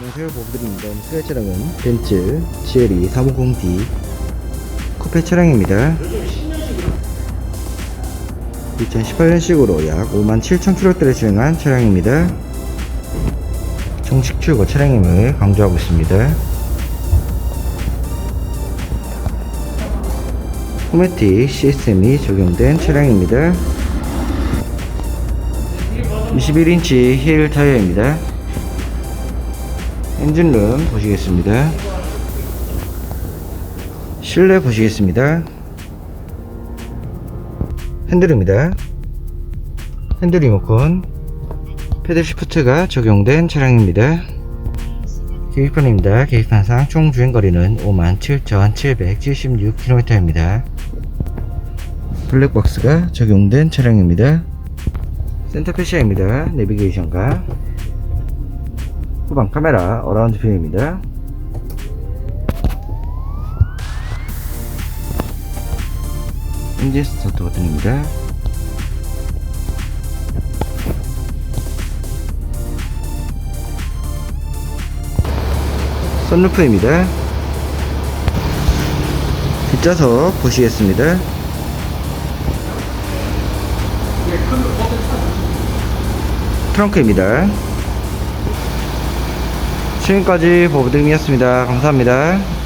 안녕하세요 보부드립니다 오늘 새 차량은 벤츠 GLE 350D 쿠페 차량입니다. 2018년식으로 약 57,000km대를 주행한 차량입니다. 정식 출고 차량임을 강조하고 있습니다. 호메틱 시스템이 적용된 차량입니다. 21인치 힐 타이어입니다 엔진룸 보시겠습니다. 실내 보시겠습니다. 핸들입니다. 핸들 리모컨, 패들 시프트가 적용된 차량입니다. 계기판입니다. 계기판상 총 주행거리는 57,776km입니다. 블랙박스가 적용된 차량입니다. 센터페시아입니다. 내비게이션과 후방 카메라 어라운드 뷰입니다. 엔진 스타트 버튼입니다. 선루프입니다. 뒷좌석 보시겠습니다. 트렁크입니다. 지금까지 보부등이었습니다. 감사합니다.